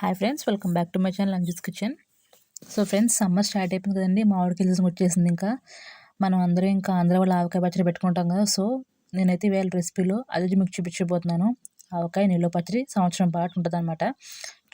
Hi friends welcome back to my channel Anju's kitchen. So friends summer start అయిపోయింది కదండి మామిడికాయ season వచ్చేసింది ఇంకా. మనం అందరూ ఇంకా ఆంధ్ర వాళ్ళు ఆవకాయ పచ్చడి పెట్టుకుంటాం కదా సో నేనైతే వేళ రెసిపీలో అది మీకు చూపించబోతున్నాను. ఆవకాయ నిల్వ పచ్చడి సంవత్సరం పాటు ఉంటుంది అనమాట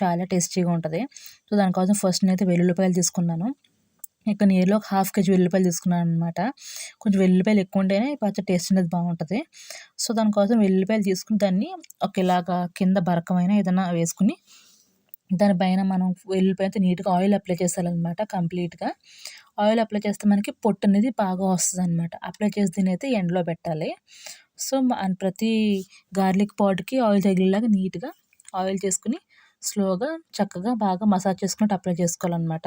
చాలా టేస్టీగా ఉంటుంది. సో దానికోసం ఫస్ట్ నేనైతే వెల్లుల్లిపాయలు తీసుకున్నాను. ఇక్కడ నీరులో ఒక హాఫ్ కేజీ వెల్లుల్లిపాయలు తీసుకున్నాను అనమాట కొంచెం వెల్లుల్లిపాయలు ఎక్కువ ఉంటేనే పచ్చడి టేస్ట్ అనేది బాగుంటుంది. సో దానికోసం వెల్లుల్లిపాయలు తీసుకుని దాన్ని ఒక ఇలాగా కింద బరకమైన ఏదైనా వేసుకుని దానిపైన మనం వెల్లుల్లిపాయ నీట్గా ఆయిల్ అప్లై చేసాలన్నమాట కంప్లీట్గా. ఆయిల్ అప్లై చేస్తే మనకి పొట్టు అనేది బాగా వస్తుంది అనమాట అప్లై చేసి దీని అయితే ఎండలో పెట్టాలి. సో ప్రతి గార్లిక్ పాట్కి ఆయిల్ తగిలేలాగా నీట్గా ఆయిల్ చేసుకుని స్లోగా చక్కగా బాగా మసాజ్ చేసుకుంటూ అప్లై చేసుకోవాలన్నమాట.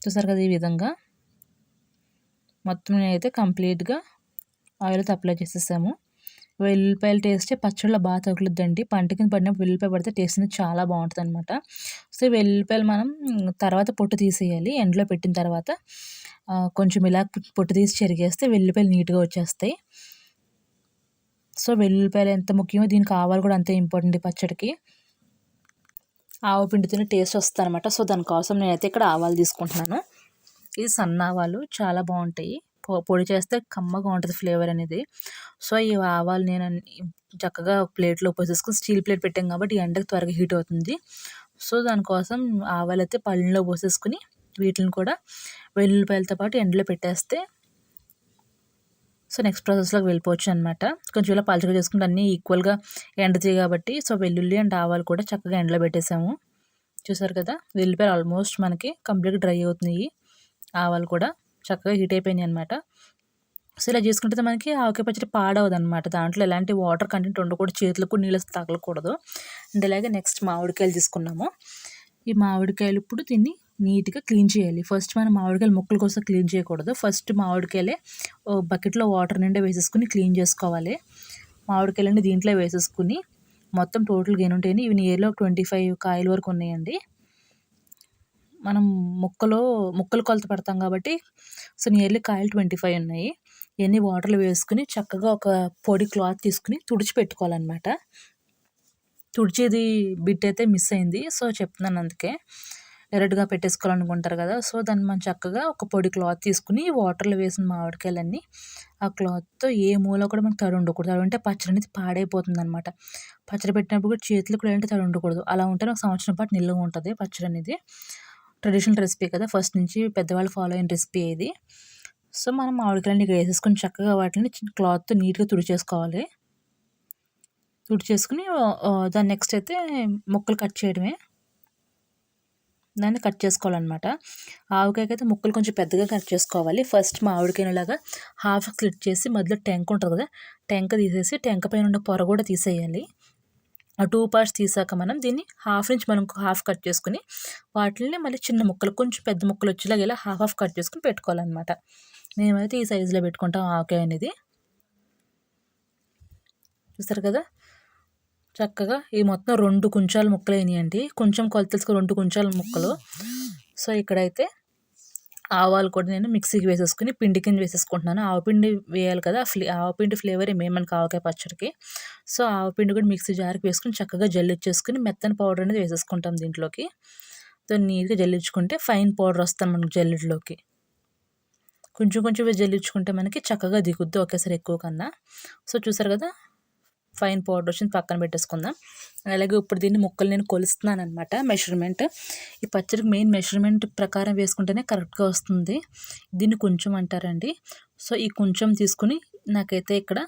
చూసారు కదా ఈ విధంగా? మొత్తం నేనైతే కంప్లీట్గా ఆయిల్తో అప్లై చేసేసాము. వెల్లుల్లిపాయల టేస్టే పచ్చడిలో బాగా తగులుద్దండి. పంట కింద పడినప్పుడు వెల్లుల్లిపాయ పడితే టేస్ట్ అనేది చాలా బాగుంటుంది అనమాట సో వెల్లుల్లిపాయలు మనం తర్వాత పొట్టు తీసేయాలి. ఎండలో పెట్టిన తర్వాత కొంచెం ఇలా పొట్టు తీసి చెరిగేస్తే వెల్లుల్లిపాయలు నీట్గా వచ్చేస్తాయి. సో వెల్లుల్లిపాయలు ఎంత ముఖ్యమో దీనికి ఆవాలు కూడా అంతే ఇంపార్టెంట్ పచ్చడికి. ఆవు పిండితోనే టేస్ట్ వస్తుంది అనమాట సో దానికోసం నేనైతే ఇక్కడ ఆవాలు తీసుకుంటున్నాను. ఇది సన్న ఆవాలు చాలా బాగుంటాయి. పొడి చేస్తే కమ్మగా ఉంటుంది ఫ్లేవర్ అనేది. సో ఈ ఆవాలు నేను చక్కగా ప్లేట్లో పోసేసుకుని స్టీల్ ప్లేట్ పెట్టాం కాబట్టి ఎండకు త్వరగా హీట్ అవుతుంది. సో దానికోసం ఆవాలు అయితే పళ్ళలో పోసేసుకుని వీటిని కూడా వెల్లుల్లిపాయలతో పాటు ఎండలో పెట్టేస్తే సో నెక్స్ట్ ప్రాసెస్లోకి వెళ్ళిపోవచ్చు అనమాట కొంచెం ఇలా పలచగా చేసుకుంటే అన్నీ ఈక్వల్గా ఎండుతాయి కాబట్టి సో వెల్లుల్లి అండ్ ఆవాలు కూడా చక్కగా ఎండలో పెట్టేసాము. చూసారు కదా వెల్లుల్లిపాయలు ఆల్మోస్ట్ మనకి కంప్లీట్గా డ్రై అవుతున్నాయి ఆవాలు కూడా. చక్కగా హీట్ అయిపోయినాయి అనమాట సో ఇలా చేసుకుంటే మనకి ఆవకాయ పచ్చడి పాడవదు అనమాట దాంట్లో ఎలాంటి వాటర్ కంటెంట్ ఉండకూడదు చేతులకు నీళ్ళు తగలకూడదు. అండ్ అలాగే నెక్స్ట్ మామిడికాయలు తీసుకున్నాము. ఈ మామిడికాయలు ఇప్పుడు దీన్ని నీట్గా క్లీన్ చేయాలి. ఫస్ట్ మనం మామిడికాయలు ముక్కల కోసం క్లీన్ చేయకూడదు. ఫస్ట్ మామిడికాయలే బకెట్లో వాటర్ నిండా వేసేసుకుని క్లీన్ చేసుకోవాలి. మామిడికాయలన్నీ దీంట్లో వేసేసుకుని మొత్తం టోటల్గా ఏమి ఉంటాయని ఇవి నియర్లో ట్వంటీ ఫైవ్ కాయల వరకు ఉన్నాయండి. మనం ముక్కలో ముక్కలు కొలత పడతాం కాబట్టి సో నియర్లీ కాయలు ట్వంటీ ఫైవ్ ఉన్నాయి. ఇవన్నీ వాటర్లో వేసుకుని చక్కగా ఒక పొడి క్లాత్ తీసుకుని తుడిచి పెట్టుకోవాలన్నమాట. తుడిచేది బిట్ అయితే మిస్ అయింది. సో చెప్తున్నాను అందుకే. ఎరడుగా పెట్టేసుకోవాలనుకుంటారు కదా! సో దాన్ని మనం చక్కగా ఒక పొడి క్లాత్ తీసుకుని వాటర్లో వేసిన మామిడికాయలన్నీ ఆ క్లాత్తో ఏ మూల కూడా మనకు తడి ఉండకూడదు. తడి ఉంటే పచ్చడి అనేది పాడైపోతుంది అనమాట పచ్చడి పెట్టినప్పుడు కూడా చేతులు కూడా ఏంటంటే తడి ఉండకూడదు. అలా ఉంటే ఒక సంవత్సరం పాటు నిల్వ ఉంటుంది పచ్చడి అనేది ట్రెడిషనల్ రెసిపీ కదా. ఫస్ట్ నుంచి పెద్దవాళ్ళు ఫాలో అయిన రెసిపీ ఇది. సో మనం మామిడికాయలని ఇక్కడ వేసేసుకొని చక్కగా వాటిని క్లాత్ నీట్గా తుడిచేసుకోవాలి. తుడిచేసుకుని దాని నెక్స్ట్ అయితే ముక్కలు కట్ చేయడమే. దాన్ని కట్ చేసుకోవాలన్నమాట. ఆవకాయకి అయితే ముక్కలు కొంచెం పెద్దగా కట్ చేసుకోవాలి. ఫస్ట్ మామిడికాయలాగా హాఫ్ స్లిట్ చేసి మధ్యలో టెంక్ ఉంటుంది కదా. టెంక తీసేసి టెంక పైన ఉన్న పొర కూడా తీసేయాలి. టూ పార్ట్స్ తీసాక మనం దీన్ని హాఫ్ నుంచి మనం హాఫ్ కట్ చేసుకుని వాటిని మళ్ళీ చిన్న ముక్కలు కొంచెం పెద్ద ముక్కలు వచ్చేలాగా ఇలా హాఫ్ హాఫ్ కట్ చేసుకుని పెట్టుకోవాలన్నమాట. మేమైతే ఈ సైజులో పెట్టుకుంటాం ఆవకాయ అనేది. చూస్తారు కదా? చక్కగా ఈ మొత్తం రెండు కుంచాల ముక్కలు అయినాయండి కొంచెం కొలతలుసుకు రెండు కుంచాల ముక్కలు. సో ఇక్కడైతే ఆవాలు కూడా నేను మిక్సీకి వేసేసుకుని పిండి కింద వేసేసుకుంటున్నాను. ఆవపిండి వేయాలి కదా ఫ్లే ఆవపిండి ఫ్లేవర్ ఏమేమని కావకాయ పచ్చడికి. సో ఆవపిండి కూడా మిక్సీ జార్కి వేసుకుని చక్కగా జల్లిచ్చేసుకుని మెత్తని పౌడర్ అనేది వేసేసుకుంటాం దీంట్లోకి. సో నీట్గా జల్లించుకుంటే ఫైన్ పౌడర్ వస్తాం మనకు జల్లిలోకి. కొంచెం కొంచెం జల్లించుకుంటే మనకి చక్కగా దిగుద్ది ఒకేసారి ఎక్కువ కన్నా. సో చూసారు కదా ఫైన్ పౌడర్ వచ్చింది పక్కన పెట్టేసుకుందాం. అలాగే ఇప్పుడు దీన్ని ముక్కలు నేను కొలుస్తున్నాను అనమాట మెషర్మెంట్ ఈ పచ్చడికి మెయిన్ మెషర్మెంట్ ప్రకారం వేసుకుంటేనే కరెక్ట్గా వస్తుంది. దీన్ని కొంచెం అంటారండి. సో ఈ కొంచెం తీసుకుని నాకైతే ఇక్కడ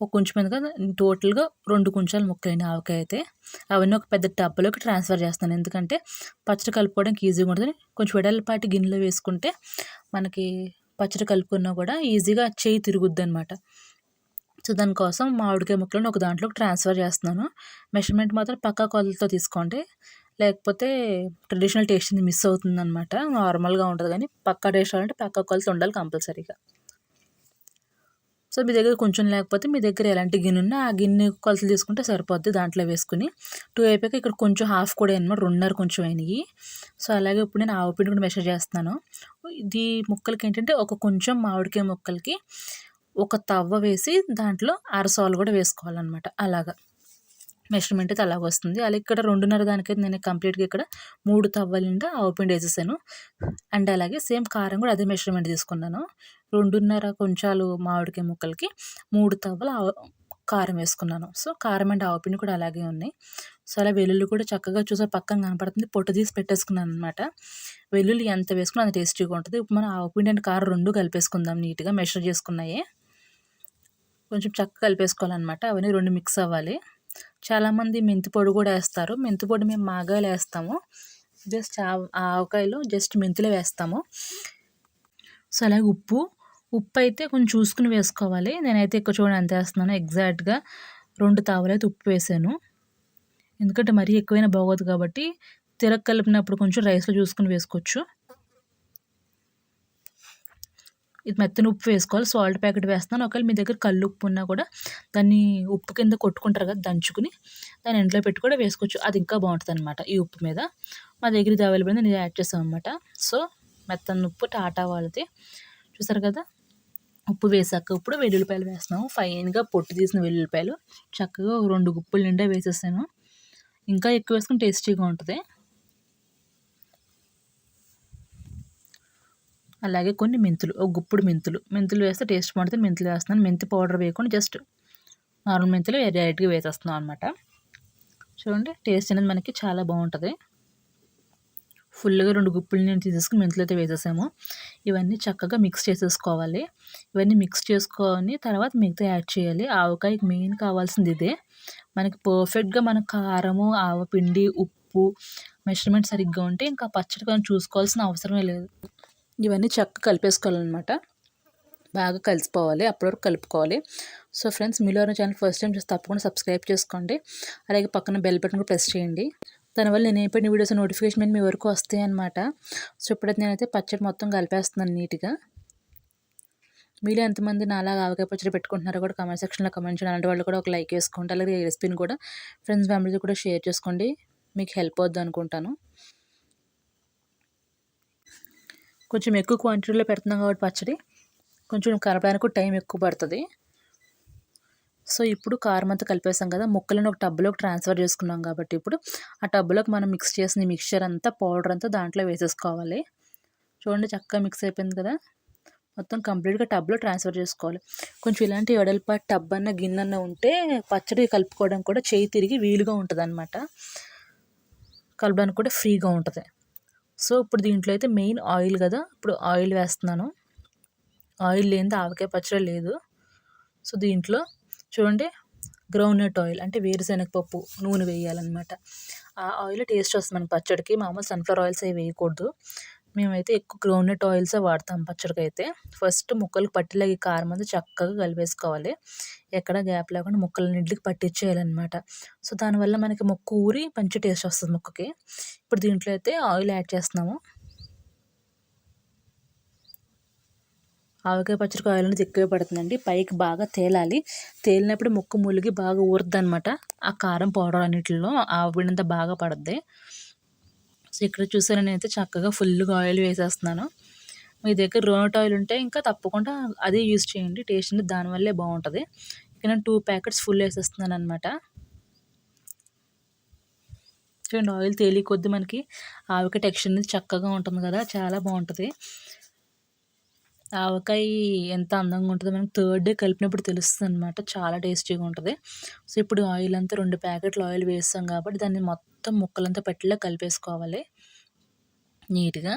ఒక కొంచెం మీదుగా టోటల్గా రెండు కొంచెం ముక్కలైన ఆవకాయ అయితే. అవన్నీ ఒక పెద్ద టబ్బలోకి ట్రాన్స్ఫర్ చేస్తాను. ఎందుకంటే పచ్చడి కలుపుకోవడానికి ఈజీగా ఉంటుంది. కొంచెం వెడల్పాటి గిన్నెలో వేసుకుంటే మనకి పచ్చడి కలుపుకున్నా కూడా ఈజీగా చేయి తిరుగుద్ది అనమాట సో దానికోసం మామిడికాయ ముక్కలను ఒక దాంట్లోకి ట్రాన్స్ఫర్ చేస్తున్నాను. మెషర్మెంట్ మాత్రం పక్కా కొలతతో తీసుకోండి. లేకపోతే ట్రెడిషనల్ టేస్ట్ మిస్ అవుతుంది అనమాట నార్మల్గా ఉంటుంది కానీ పక్కా టేస్ట్ అంటే పక్కా కొలత ఉండాలి కంపల్సరీగా. సో మీ దగ్గర కొంచెం లేకపోతే మీ దగ్గర ఎలాంటి గిన్నె ఉన్నా ఆ గిన్నె కొలతలు తీసుకుంటే సరిపోద్ది దాంట్లో వేసుకుని. టూ అయిపోయాక ఇక్కడ కొంచెం హాఫ్ కూడా అనమాట రెండున్నర కొంచెం అయినాయి. సో అలాగే ఇప్పుడు నేను ఆవు పిండి కూడా మెషర్ చేస్తున్నాను. ఇది ముక్కలకి ఏంటంటే ఒక కొంచెం మామిడికాయ ముక్కలకి ఒక తవ్వ వేసి దాంట్లో అరసాలు కూడా వేసుకోవాలన్నమాట అలాగా. మెషర్మెంట్ అయితే అలాగ వస్తుంది. అలా ఇక్కడ రెండున్నర దానికైతే నేను కంప్లీట్గా ఇక్కడ మూడు తవ్వల నిండా ఆవు పిండి వేసేసాను. అండ్ అలాగే సేమ్ కారం కూడా అదే మెషర్మెంట్ తీసుకున్నాను. రెండున్నర కొంచాలు మామిడికాయ ముక్కలకి మూడు తవ్వలు కారం వేసుకున్నాను. సో కారం అండ్ ఆవుపిండి కూడా అలాగే ఉన్నాయి. సో అలా వెల్లుల్లి కూడా చక్కగా చూసే పక్కన కనపడుతుంది పొట్టు తీసి పెట్టేసుకున్నాను అనమాట వెల్లుల్లి ఎంత వేసుకున్నా అంత టేస్టీగా ఉంటుంది. ఇప్పుడు మనం ఆవుపిండి అండ్ కారం రెండు కలిపేసుకుందాం నీట్గా మెషర్ చేసుకున్నాయి. కొంచెం చక్కగా కలిపేసుకోవాలన్నమాట. అవన్నీ రెండు మిక్స్ అవ్వాలి. చాలామంది మెంతి పొడి కూడా వేస్తారు. మెంతి పొడి మేము మాగాయలు వేస్తాము. జస్ట్ ఆవకాయలో జస్ట్ మెంతులే వేస్తాము. సో అలాగే ఉప్పు. ఉప్పు అయితే కొంచెం చూసుకుని వేసుకోవాలి. నేనైతే ఎక్కువ చూడండి ఎంత వేస్తున్నాను ఎగ్జాక్ట్గా. రెండు తావలైతే ఉప్పు వేసాను. ఎందుకంటే మరీ ఎక్కువైనా బాగోదు కాబట్టి తిరగ కలిపినప్పుడు కొంచెం రైస్లో చూసుకుని వేసుకోవచ్చు. ఇది మెత్తని ఉప్పు వేసుకోవాలి. సాల్ట్ ప్యాకెట్ వేస్తున్నాను. ఒకవేళ మీ దగ్గర కళ్ళు ఉప్పు ఉన్నా కూడా దాన్ని ఉప్పు కింద కొట్టుకుంటారు కదా దంచుకుని దాన్ని ఎండలో పెట్టి కూడా వేసుకోవచ్చు. అది ఇంకా బాగుంటుంది అనమాట ఈ ఉప్పు మీద. మా దగ్గర ఇది అవైలబుల్ నేను యాడ్ చేసాం అనమాట సో మెత్తని ఉప్పు టాటా వాళ్ళది. చూసారు కదా? ఉప్పు వేసాక ఇప్పుడు వెల్లుల్లిపాయలు వేస్తున్నాము. ఫైన్గా పొట్టు తీసిన వెల్లుల్లిపాయలు. చక్కగా రెండు గుప్పులు నిండా వేసేసాను. ఇంకా ఎక్కువ వేసుకుని టేస్టీగా ఉంటుంది. అలాగే కొన్ని మెంతులు ఒక గుప్పుడు మెంతులు. మెంతులు వేస్తే టేస్ట్ బాగుంటుంది. మెంతులు వేస్తున్నాను. మెంతి పౌడర్ వేయకుండా జస్ట్ నార్మల్ మెంతులు డైరెక్ట్గా వేసేస్తున్నాం అనమాట చూడండి టేస్ట్ అనేది మనకి చాలా బాగుంటుంది. ఫుల్గా రెండు గుప్పులు నేను తీసేసుకుని మెంతులు అయితే వేసేసాము. ఇవన్నీ చక్కగా మిక్స్ చేసేసుకోవాలి. ఇవన్నీ మిక్స్ చేసుకొని తర్వాత మిగతా యాడ్ చేయాలి. ఆవకాయకి మెయిన్ కావాల్సింది ఇదే. మనకి పర్ఫెక్ట్గా మన కారము ఆవపిండి ఉప్పు మెషర్మెంట్ సరిగ్గా ఉంటే ఇంకా పచ్చడి కొంచెం చూసుకోవాల్సిన అవసరమే లేదు. ఇవన్నీ చక్కగా కలిపేసుకోవాలన్నమాట. బాగా కలిసిపోవాలి అప్పటివరకు కలుపుకోవాలి. సో ఫ్రెండ్స్ మీలో ఛానల్ ఫస్ట్ టైం చూస్తే తప్పకుండా సబ్స్క్రైబ్ చేసుకోండి. అలాగే పక్కన బెల్ బటన్ కూడా ప్రెస్ చేయండి. దానివల్ల నేను ఏ వీడియోస్ నోటిఫికేషన్ మీ వరకు వస్తాయి అనమాట సో ఇప్పుడైతే నేనైతే పచ్చడి మొత్తం కలిపేస్తున్నాను నీట్గా. మీరు ఎంతమంది నాలాగా ఆవకాయ పచ్చడి పెట్టుకుంటున్నారో కూడా కమెంట్ సెక్షన్లో కమెంట్ చేయండి. అలాంటి వాళ్ళు కూడా ఒక లైక్ వేసుకోండి. అలాగే ఈ రెసిపీని కూడా ఫ్రెండ్స్ ఫ్యామిలీతో కూడా షేర్ చేసుకోండి. మీకు హెల్ప్ అవుద్ది అనుకుంటాను. కొంచెం ఎక్కువ క్వాంటిటీలో పెడుతున్నాం కాబట్టి పచ్చడి. కొంచెం కలపడానికి టైం ఎక్కువ పడుతుంది. సో ఇప్పుడు కారం అంతా కలిపేసాం కదా ముక్కలను ఒక టబ్లోకి ట్రాన్స్ఫర్ చేసుకున్నాం కాబట్టి ఇప్పుడు ఆ టబ్లోకి మనం మిక్స్ చేసిన మిక్చర్ అంతా పౌడర్ అంతా దాంట్లో వేసేసుకోవాలి. చూడండి చక్కగా మిక్స్ అయిపోయింది కదా. మొత్తం కంప్లీట్గా టబ్లో ట్రాన్స్ఫర్ చేసుకోవాలి. కొంచెం ఇలాంటి ఎడల్పా టబ్ అన్న గిన్నె ఉంటే పచ్చడి కలుపుకోవడం కూడా చేయి తిరిగి వీలుగా ఉంటుంది అనమాట కలపడానికి కూడా ఫ్రీగా ఉంటుంది. సో ఇప్పుడు దీంట్లో అయితే మెయిన్ ఆయిల్ కదా ఇప్పుడు ఆయిల్ వేస్తున్నాను. ఆయిల్ లేనిది ఆవకాయ పచ్చడి లేదు. సో దీంట్లో చూడండి గ్రౌండ్నట్ ఆయిల్ అంటే వేరుశనగ పప్పు నూనె వేయాలన్నమాట. ఆ ఆయిల్ టేస్ట్ వస్తుంది మనకి పచ్చడికి. మామూలు సన్ఫ్లవర్ ఆయిల్స్ అవి వేయకూడదు. మేమైతే ఎక్కువ గ్రౌండ్నట్ ఆయిల్సే వాడతాం పచ్చడికి అయితే ఫస్ట్ ముక్కలు పట్టిలాగి కారం అంతా చక్కగా కలిపేసుకోవాలి. ఎక్కడ గ్యాప్ లేకుండా ముక్కలన్నింటికి పట్టించేయాలన్నమాట. సో దానివల్ల మనకి ముక్క ఊరి మంచి టేస్ట్ వస్తుంది ముక్కకి. ఇప్పుడు దీంట్లో అయితే ఆయిల్ యాడ్ చేస్తున్నాము. ఆవకాయ పచ్చడికి ఆయిల్ అనేది ఎక్కువే పడుతుందండి. పైకి బాగా తేలాలి. తేలినప్పుడు ముక్క ములిగి బాగా ఊరుద్ది అనమాట ఆ కారం పౌడర్ అన్నిటిలో ఆవిడంతా బాగా పడుద్ది. సో ఇక్కడ చూసారా నేనైతే చక్కగా ఫుల్గా ఆయిల్ వేసేస్తున్నాను. మీ దగ్గర రోనట్ ఆయిల్ ఉంటే ఇంకా తప్పకుండా అదే యూజ్ చేయండి టేస్ట్ అనేది దానివల్లే బాగుంటుంది. ఇక్కడ నేను టూ ప్యాకెట్స్ ఫుల్ వేసేస్తున్నాను అనమాట చూడండి ఆయిల్ తేలి కొద్ది మనకి. ఆవిక టెక్స్చర్ అనేది చక్కగా ఉంటుంది కదా చాలా బాగుంటుంది. ఆవకాయ ఎంత అందంగా ఉంటుందో మనకి థర్డ్ డే కలిపినప్పుడు తెలుస్తుంది అనమాట చాలా టేస్టీగా ఉంటుంది. సో ఇప్పుడు ఆయిల్ అంతా రెండు ప్యాకెట్లు ఆయిల్ వేస్తాం కాబట్టి దాన్ని మొత్తం ముక్కలంతా పెట్టిలా కలిపేసుకోవాలి. నీట్గా.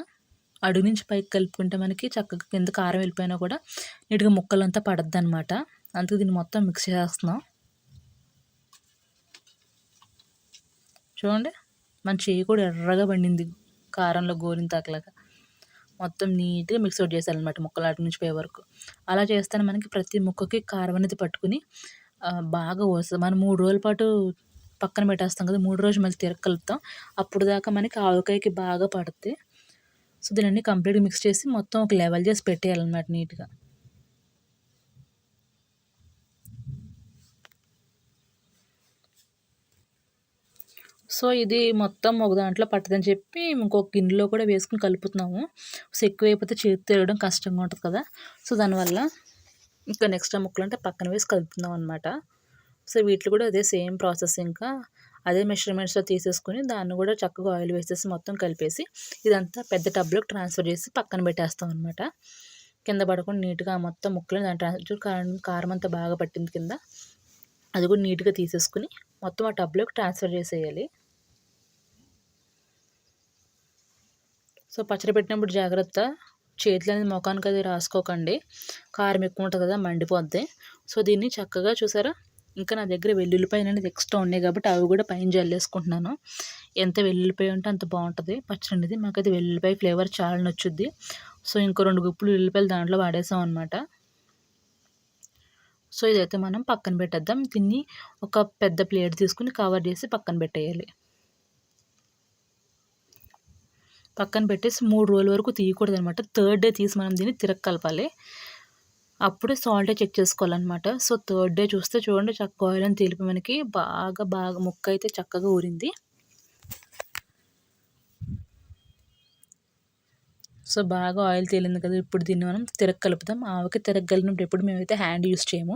అడుగు నుంచి పైకి కలుపుకుంటే మనకి చక్కగా కింద కారం వెళ్ళిపోయినా కూడా నీట్గా ముక్కలంతా పడద్దు అనమాట అందుకే దీన్ని మొత్తం మిక్స్ చేస్తున్నాం. చూడండి. మన చేయి కూడా ఎర్రగా పండింది కారంలో గోరింతాకలాగా. మొత్తం నీట్గా మిక్స్ అవుట్ చేసేయాలన్నమాట ముక్కలు అటు నుంచి పోయే వరకు. అలా చేస్తేనే మనకి ప్రతి ముక్కకి కారం అనేది పట్టుకుని బాగా వస్తుంది. మనం మూడు రోజుల పాటు పక్కన పెట్టేస్తాం కదా మూడు రోజులు మళ్ళీ తిరగ కలుపుతాం. అప్పుడు దాకా మనకి ఆవకాయకి బాగా పడుతుంది సో దీన్ని కంప్లీట్గా మిక్స్ చేసి మొత్తం ఒక లెవెల్ చేసి పెట్టేయాలన్నమాట నీట్గా. సో ఇది మొత్తం ఒక దాంట్లో పట్టదని చెప్పి ఇంకొక గిన్నెలో కూడా వేసుకుని కలుపుతున్నాము. సో ఎక్కువ అయిపోతే చేతి తిరగడం కష్టంగా ఉంటుంది కదా. సో దానివల్ల ఇంకా నెక్స్ట్ ముక్కలు అంటే పక్కన వేసి కలుపుతున్నాం అనమాట సో వీటిలో కూడా అదే సేమ్ ప్రాసెస్ ఇంకా. అదే మెషర్మెంట్స్లో తీసేసుకుని దాన్ని కూడా చక్కగా ఆయిల్ వేసేసి మొత్తం కలిపేసి ఇదంతా పెద్ద టబ్లోకి ట్రాన్స్ఫర్ చేసి పక్కన పెట్టేస్తాం అనమాట కింద పడకుండా నీట్గా మొత్తం ముక్కలు దాని ట్రాన్స్ఫర్ కారం కారం అంతా బాగా పట్టింది కింద. అది కూడా నీట్గా తీసేసుకుని మొత్తం ఆ టబ్లోకి ట్రాన్స్ఫర్ చేసేయాలి. సో పచ్చడి పెట్టినప్పుడు జాగ్రత్త. చేతులు అనేది ముఖానికి అది రాసుకోకండి. కారం ఎక్కువ ఉంటుంది కదా మండిపోద్ది. సో దీన్ని చక్కగా చూసారా? ఇంకా నా దగ్గర వెల్లుల్లిపాయలు అనేది ఎక్స్ట్రా ఉన్నాయి కాబట్టి అవి కూడా పైన జల్లేసుకుంటున్నాను. ఎంత వెల్లుల్లిపాయ ఉంటే అంత బాగుంటుంది. పచ్చడి అనేది మాకైతే వెల్లుల్లిపాయ ఫ్లేవర్ చాలా నచ్చుద్ది. సో ఇంకో రెండు గుప్పులు వెల్లుల్లిపాయలు దాంట్లో వాడేసాం అనమాట సో ఇదైతే మనం పక్కన పెట్టేద్దాం. దీన్ని ఒక పెద్ద ప్లేట్ తీసుకుని కవర్ చేసి పక్కన పెట్టేయాలి. పక్కన పెట్టేసి మూడు రోజుల వరకు తీయకూడదు అనమాట థర్డ్ డే తీసి మనం దీన్ని తిరగ కలపాలి. అప్పుడే సాల్టే చెక్ చేసుకోవాలన్నమాట. సో థర్డ్ డే చూస్తే చూడండి చక్క ఆయిల్ అని తెలిపి మనకి బాగా బాగా ముక్క అయితే చక్కగా ఊరింది. సో బాగా ఆయిల్ తేలింది కదా ఇప్పుడు దీన్ని మనం తిరగ కలుపుతాం ఆవకి తిరగలినప్పుడు ఎప్పుడు మేమైతే హ్యాండ్ యూస్ చేయము.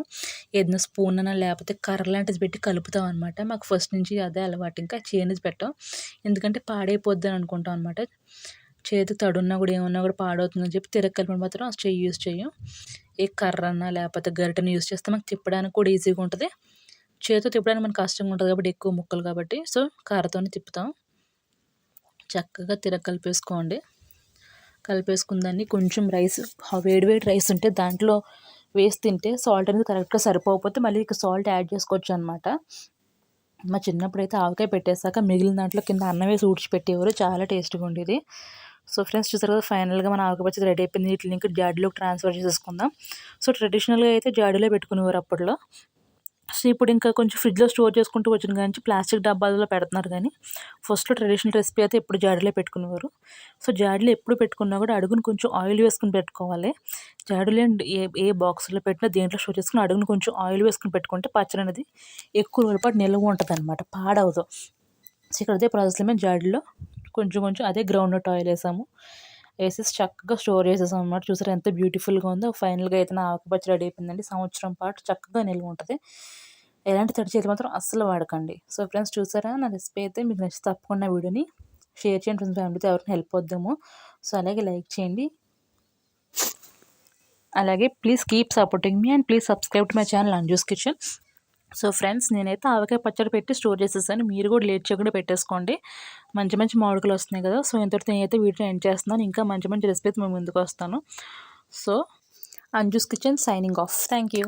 ఏదైనా స్పూన్ అన్నా లేకపోతే కర్ర లాంటిది పెట్టి కలుపుతాం అనమాట మాకు ఫస్ట్ నుంచి అదే అలవాటు. ఇంకా చేయనిది పెట్టాం. ఎందుకంటే పాడైపోద్ది అని అనుకుంటాం అనమాట చేతి తడున్నా కూడా ఏమన్నా కూడా పాడవుతుందని చెప్పి తిరగ కలిపిన మాత్రం చెయ్యి యూస్ చేయం ఏ కర్ర అన్నా లేకపోతే గరిటెని యూస్ చేస్తే మాకు తిప్పడానికి కూడా ఈజీగా ఉంటుంది. చేతితో తిప్పడానికి మనకు కష్టంగా ఉంటుంది కాబట్టి ఎక్కువ ముక్కలు కాబట్టి. సో కర్రతోనే తిప్పుతాం. చక్కగా తిరగ కలిపేసుకుందాన్ని కలిపేసుకున్న దాన్ని కొంచెం రైస్ వేడి వేడి రైస్ ఉంటే దాంట్లో వేసి తింటే సాల్ట్ అనేది కరెక్ట్గా సరిపోకపోతే మళ్ళీ ఇక సాల్ట్ యాడ్ చేసుకోవచ్చు అనమాట మా చిన్నప్పుడు అయితే ఆవకాయ పెట్టేశాక మిగిలిన దాంట్లో కింద అన్నం వేసి ఊడ్చి పెట్టేవారు చాలా టేస్ట్గా ఉండేది. సో ఫ్రెండ్స్ చూసారు కదా ఫైనల్గా మన ఆకుపచ్చది రెడీ అయిపోయింది. వీటిని ఇంకా జాడీలోకి ట్రాన్స్ఫర్ చేసేసుకుందాం. సో ట్రెడిషనల్గా అయితే జాడీలో పెట్టుకునేవారు అప్పట్లో. సో ఇప్పుడు ఇంకా కొంచెం ఫ్రిడ్జ్లో స్టోర్ చేసుకుంటూ వచ్చిన కానీ ప్లాస్టిక్ డబ్బాలలో పెడుతున్నారు కానీ ఫస్ట్ ట్రెడిషనల్ రెసిపీ అయితే ఎప్పుడు జాడీలో పెట్టుకునేవారు. సో జాడీలో ఎప్పుడు పెట్టుకున్నా కూడా అడుగును కొంచెం ఆయిల్ వేసుకుని పెట్టుకోవాలి. జాడీలో ఏ ఏ బాక్స్లో పెట్టినా దేంట్లో స్టోర్ చేసుకుని అడుగును కొంచెం ఆయిల్ వేసుకుని పెట్టుకుంటే పచ్చడి అనేది ఎక్కువ రోజుల పాటు నిల్వ ఉంటుంది అనమాట పాడవదు. సో ఇక్కడ అదే ప్రాసెస్లో మేము జాడీలో కొంచెం కొంచెం అదే గ్రౌండ్ నట్ ఆయిల్ వేసాము. వేసేసి చక్కగా స్టోర్ చేసేసాం అనమాట చూసారు ఎంత బ్యూటిఫుల్గా ఉందో. ఫైనల్గా అయితే నా ఆకుపచ్చ రెడీ అయిపోయిందండి. సంవత్సరం పాటు చక్కగా నిల్వ ఉంటుంది. ఎలాంటి తడి చేతులు మాత్రం అస్సలు వాడకండి. సో ఫ్రెండ్స్ చూసారా? నా రెసిపీ అయితే మీకు నచ్చి తప్పకుండా వీడియోని షేర్ చేయండి. ఫ్రెండ్స్ ఫ్యామిలీతో ఎవరిని హెల్ప్ అవుద్దాము సో అలాగే లైక్ చేయండి. అలాగే please keep supporting me and please subscribe to my channel Anju's kitchen. So friends నేనైతే ఆవకాయ పచ్చడి పెట్టి స్టోర్ చేసేసాను. మీరు కూడా లేట్ చేయకుండా పెట్టేసుకోండి. మంచి మంచి మామిడికలు వస్తున్నాయి కదా. సో ఇంతటితో నేనైతే వీడియో ఎండ్ చేస్తున్నాను. ఇంకా మంచి మంచి రెసిపీస్ మేము ముందుకు వస్తాను. So Anju's kitchen signing off. Thank you.